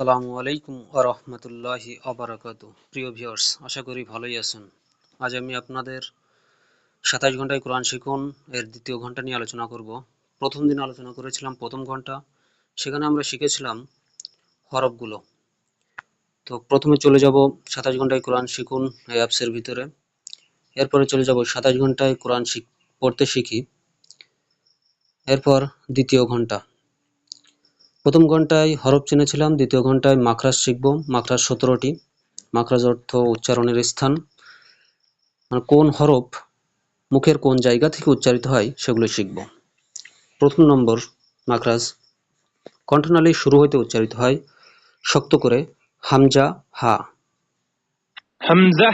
আসসালামু আলাইকুম আরহামতুল্লাহি আবরাকাত প্রিয় ভিউয়ার্স, আশা করি ভালোই আছেন। আজ আমি আপনাদের সাতাশ ঘন্টায় কোরআন শিখুন, এর দ্বিতীয় ঘণ্টা নিয়ে আলোচনা করব। প্রথম দিন আলোচনা করেছিলাম, প্রথম ঘণ্টা। সেখানে আমরা শিখেছিলাম হরফগুলো। তো প্রথমে চলে যাব সাতাশ ঘন্টায় কোরআন শিখুন এই অ্যাপসের ভিতরে। এরপরে চলে যাব সাতাশ ঘন্টায় কোরআন শিখ, পড়তে শিখি। এরপর দ্বিতীয় ঘণ্টা। প্রথম ঘন্টায় হরফ চিনেছিলাম দ্বিতীয় ঘন্টায় মাখরাজ শিখব। মাখরাজ সতেরোটি। মাখরাজ অর্থ উচ্চারণের স্থান। মানে কোন হরফ মুখের কোন জায়গা থেকে উচ্চারিত হয় সেগুলো শিখব। প্রথম নম্বর মাখরাজ। কণ্ঠনালী শুরু হইতে উচ্চারিত হয় শক্ত করে হামজা হা। হামজা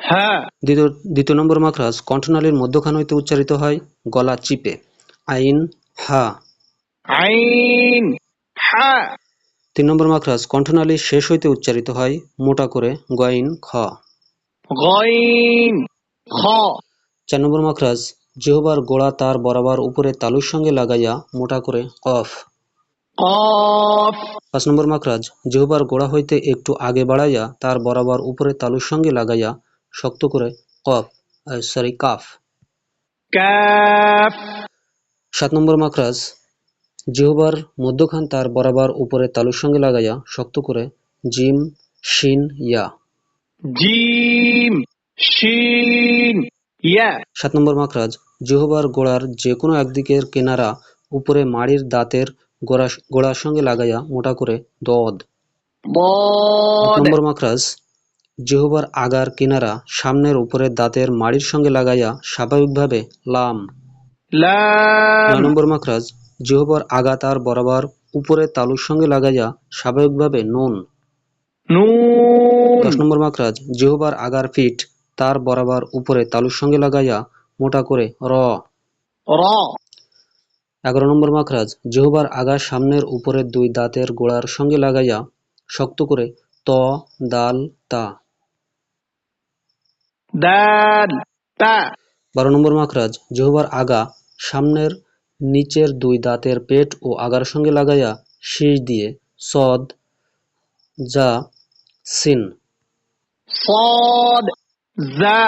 হা। দ্বিতীয় দ্বিতীয় নম্বর মাখরাজ। কণ্ঠনালীর মধ্যখান হইতে উচ্চারিত হয় গলা চিপে। আইন হা। আইন। হা তিন নম্বর মাখরাজ কণ্ঠনালী শেষ হইতে উচ্চারিত হয় মোটা করে গইন খ। গইন খ। চার নম্বর মাখরাজ জিহবার গোড়া তার বরাবর উপরে তালুর সঙ্গে লাগাইয়া মোটা করে কফ। কফ। পাঁচ নম্বর মাখরাজ জিহবার গোড়া হইতে একটু আগে বাড়াইয়া তার বরাবর উপরে তালুর সঙ্গে লাগাইয়া শক্ত করে কফ সরি কাফ। কাফ সাত নম্বর মাখরাজ জিহবার মধ্যখান তার বরাবর উপরে তালুর সঙ্গে লাগাইয়া শক্ত করে জিম শিন ইয়া। জিম শিন ইয়া। সাত নম্বর মাখরাজ জিহবার গোড়ার যে কোনো একদিকের কিনারা উপরে মাড়ির দাঁতের গোড়া গোড়ার সঙ্গে লাগাইয়া মোটা করে দদ। নম্বর মাখরাজ জিহবার আগার কিনারা সামনের উপরের দাঁতের মাড়ির সঙ্গে লাগাইয়া স্বাভাবিকভাবে লাম। লাম। নম্বর মাখরাজ জিহবার আগা তার বরাবর উপরে তালুর সঙ্গে লাগাইয়া স্বাভাবিকভাবে নুন। দশ নম্বর মাখরাজ জিহবার আগার ফিট তার বরাবর উপরে তালুর সঙ্গে লাগাইয়া মোটা করে র। এগারো নম্বর মাখরাজ জিহবার আগা সামনের উপরের দুই দাঁতের গোড়ার সঙ্গে লাগাইয়া শক্ত করে ত দাল তা। দাল তা। বারো নম্বর মাখরাজ জিহবার আগা সামনের নিচের দুই দাঁতের পেট ও আগার সঙ্গে লাগাইয়া শীষ দিয়ে সদ যা সিন। সদ যা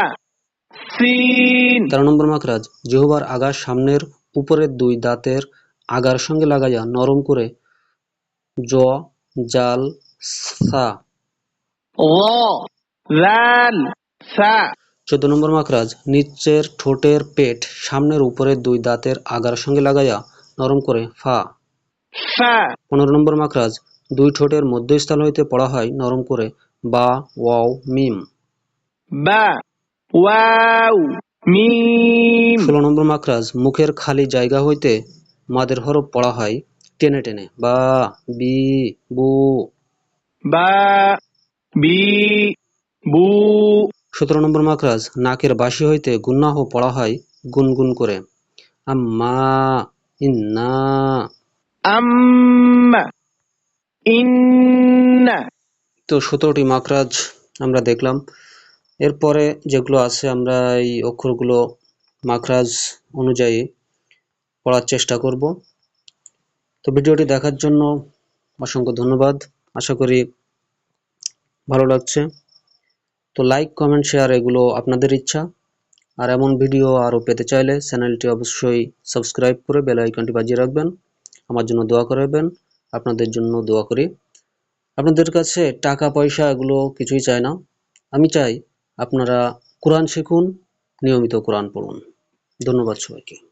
সিন। তেরো নম্বর মাকরাজ জহুবার আগার সামনের উপরের দুই দাঁতের আগার সঙ্গে লাগাইয়া নরম করে জ জাল সা। ও জাল সা। চোদ্দ নম্বর মাখরাজ নিচের ঠোঁটের পেট সামনের উপরের দুই দাঁতের আগার সঙ্গে লাগাইয়া নরম করে ফা। পনেরো নম্বর মাখরাজ দুই ঠোঁটের মধ্যস্থল হইতে পড়া হয় নরম করে বা ওয়াও মিম। বা ওয়াও মিম। ষোলো নম্বর মাখরাজ মুখের খালি জায়গা হইতে মাদের হরফ পড়া হয় টেনে টেনে বা বি বু। বা বি বু সতেরো নম্বর মাকরাজ নাকের বাসি হইতে গুন্নাহ পড়া হয় গুনগুন করে। আম্মা ইন্না। আম্মা ইন্না। তো সতেরোটি মাকরাজ আমরা দেখলাম। এরপরে যেগুলো আছে আমরা এই অক্ষরগুলো মাকরাজ অনুযায়ী পড়ার চেষ্টা করব। তো ভিডিওটি দেখার জন্য অসংখ্য ধন্যবাদ। আশা করি ভালো লাগছে। তো লাইক কমেন্ট শেয়ার এগুলো আপনাদের ইচ্ছা। আর এমন ভিডিও আরও পেতে চাইলে চ্যানেলটি অবশ্যই সাবস্ক্রাইব করে বেল আইকনটি বাজিয়ে রাখবেন। আমার জন্য দোয়া করবেন আপনাদের জন্য দোয়া করি। আপনাদের কাছে টাকা, পয়সা এগুলো কিছুই চাই না। আমি চাই আপনারা কোরআন শিখুন, নিয়মিত কোরআন পড়ুন। ধন্যবাদ সবাইকে।